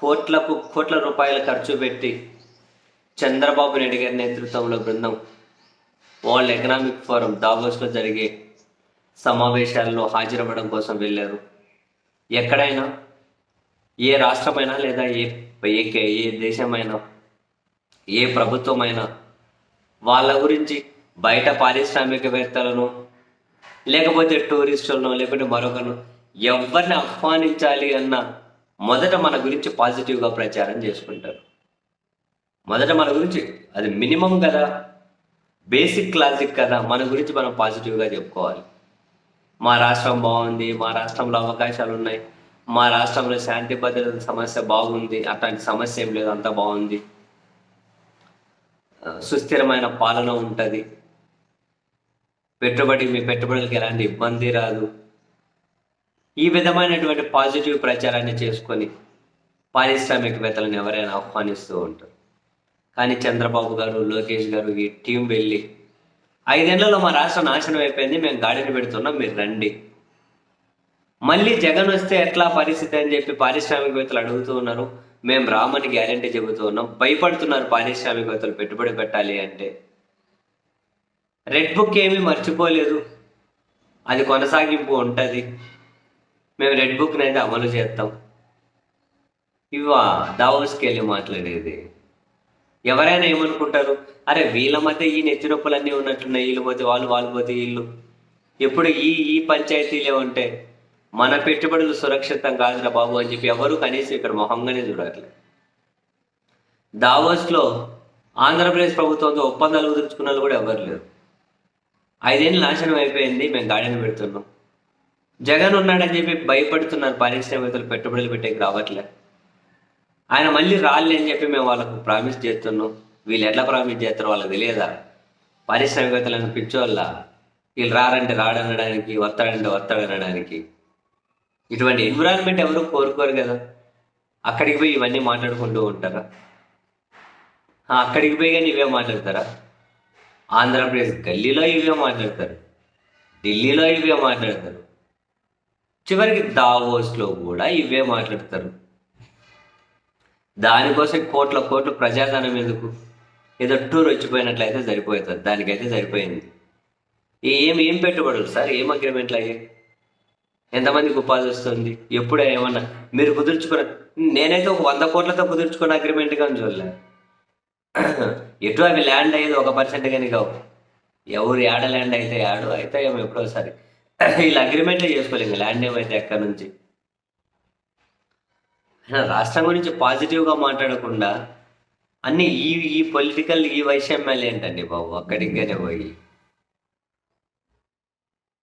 కోట్లకు కోట్ల రూపాయలు ఖర్చు పెట్టి చంద్రబాబు నాయుడు గారి నేతృత్వంలో బృందం వరల్డ్ ఎకనామిక్ ఫోరం దావోస్లో జరిగే సమావేశాల్లో హాజరవ్వడం కోసం వెళ్ళారు. ఎక్కడైనా ఏ రాష్ట్రమైనా లేదా ఏ ఏ ఏ దేశమైనా ఏ ప్రభుత్వమైనా వాళ్ళ గురించి బయట పారిశ్రామికవేత్తలను లేకపోతే టూరిస్టులను లేకపోతే మరొకరు ఎవరిని ఆహ్వానించాలి అన్న మొదట మన గురించి పాజిటివ్గా ప్రచారం చేసుకుంటారు. మొదట మన గురించి అది మినిమం కదా. బేసిక్ క్లాసిక్ కదా. మన గురించి మనం పాజిటివ్గా చెప్పుకోవాలి. మా రాష్ట్రం బాగుంది మా రాష్ట్రంలో అవకాశాలు ఉన్నాయి మా రాష్ట్రంలో శాంతి భద్రత సమస్య బాగుంది అట్లాంటి సమస్య ఏం లేదు అంతా బాగుంది. సుస్థిరమైన పాలన ఉంటుంది. పెట్టుబడి మీ పెట్టుబడులకు ఎలాంటి ఇబ్బంది రాదు. ఈ విధమైనటువంటి పాజిటివ్ ప్రచారాన్ని చేసుకొని పారిశ్రామికవేత్తలను ఎవరైనా ఆహ్వానిస్తూ ఉంటారు. కానీ చంద్రబాబు గారు లోకేష్ గారు ఈ టీం వెళ్ళి ఐదేళ్ళలో మా రాష్ట్రం నాశనం అయిపోయింది మేము గాడిని పెడుతున్నాం మీరు రండి. మళ్ళీ జగన్ వస్తే ఎట్లా పరిస్థితి అని చెప్పి పారిశ్రామికవేత్తలు అడుగుతూ ఉన్నారు. మేము రామని గ్యారంటీ చెబుతూ ఉన్నాం. భయపడుతున్నారు పారిశ్రామికవేత్తలు పెట్టుబడి పెట్టాలి అంటే. రెడ్ బుక్ ఏమీ మర్చిపోలేదు. అది కొనసాగింపు ఉంటుంది. మేము రెడ్ బుక్ని అయితే అమలు చేస్తాం. ఇవా దావోస్కి వెళ్ళి మాట్లాడేది. ఎవరైనా ఏమనుకుంటారు? అరే వీళ్ళ మధ్య ఈ నెత్తి నొప్పులన్నీ ఉన్నట్టున్నాయి వీళ్ళు పోతే వాళ్ళు వాళ్ళు పోతే వీళ్ళు. ఎప్పుడు ఈ ఈ పంచాయతీలే ఉంటే మన పెట్టుబడులు సురక్షితం కాదురా బాబు అని చెప్పి ఎవరు కనీసం ఇక్కడ మొహంగానే చూడట్లేదు దావోస్లో ఆంధ్రప్రదేశ్ ప్రభుత్వంతో ఒప్పందాలు కుదుర్చుకున్న వాళ్ళు కూడా ఎవరు లేరు. ఐదేళ్ళు నాశనం అయిపోయింది మేము గాడిని పెడుతున్నాం. జగన్ ఉన్నాడని చెప్పి భయపడుతున్నారు పారిశ్రామికలు పెట్టుబడులు పెట్టేకి రావట్లే ఆయన మళ్ళీ రాలే అని చెప్పి మేము వాళ్ళకు ప్రామిస్ చేస్తున్నాం. వీళ్ళు ఎట్లా ప్రామిస్ చేస్తారో వాళ్ళకి తెలియదా? పారిశ్రామికవేత్తలను పిచ్చోళ్ళ? వీళ్ళు రారంటే రాడనడానికి వస్తాడంటే వస్తాడనడానికి ఇటువంటి ఎన్విరాన్మెంట్ ఎవరు కోరుకోరు కదా. అక్కడికి పోయి ఇవన్నీ మాట్లాడుకుంటూ ఉంటారా? అక్కడికి పోయి కానీ ఇవే మాట్లాడతారా? ఆంధ్రప్రదేశ్ గల్లీలో ఇవే మాట్లాడతారు. ఢిల్లీలో ఇవే మాట్లాడతారు. చివరికి దావోస్లో కూడా ఇవే మాట్లాడతారు. దానికోసం కోట్ల కోట్లు ప్రజాధనం ఎందుకు? ఏదో టూర్ వచ్చిపోయినట్లయితే సరిపోతుంది దానికైతే సరిపోయింది. ఏం ఏం పెట్టుబడులు సార్? ఏం అగ్రిమెంట్లు అయ్యాయి? ఎంతమందికి ఉపాధి వస్తుంది? ఎప్పుడు ఏమన్నా? మీరు కుదుర్చుకున్న నేనైతే ఒక వంద కోట్లతో కుదుర్చుకున్న అగ్రిమెంట్ కానీ చూడలే. ఎటు అవి ల్యాండ్ అయ్యేది ఒక పర్సెంట్ కానీ కావు. ఎవరు ఏడ ల్యాండ్ అయితే ఏడు అయితే ఏమో ఎప్పుడోసారి వీళ్ళు అగ్రిమెంటే చేసుకోలేదు ల్యాండ్ ఏమైతే ఎక్కడి నుంచి? రాష్ట్రం గురించి పాజిటివ్గా మాట్లాడకుండా అన్ని ఈ ఈ పొలిటికల్ ఈ వైషమ్యాలు ఏంటండి బాబు అక్కడికి పోయి.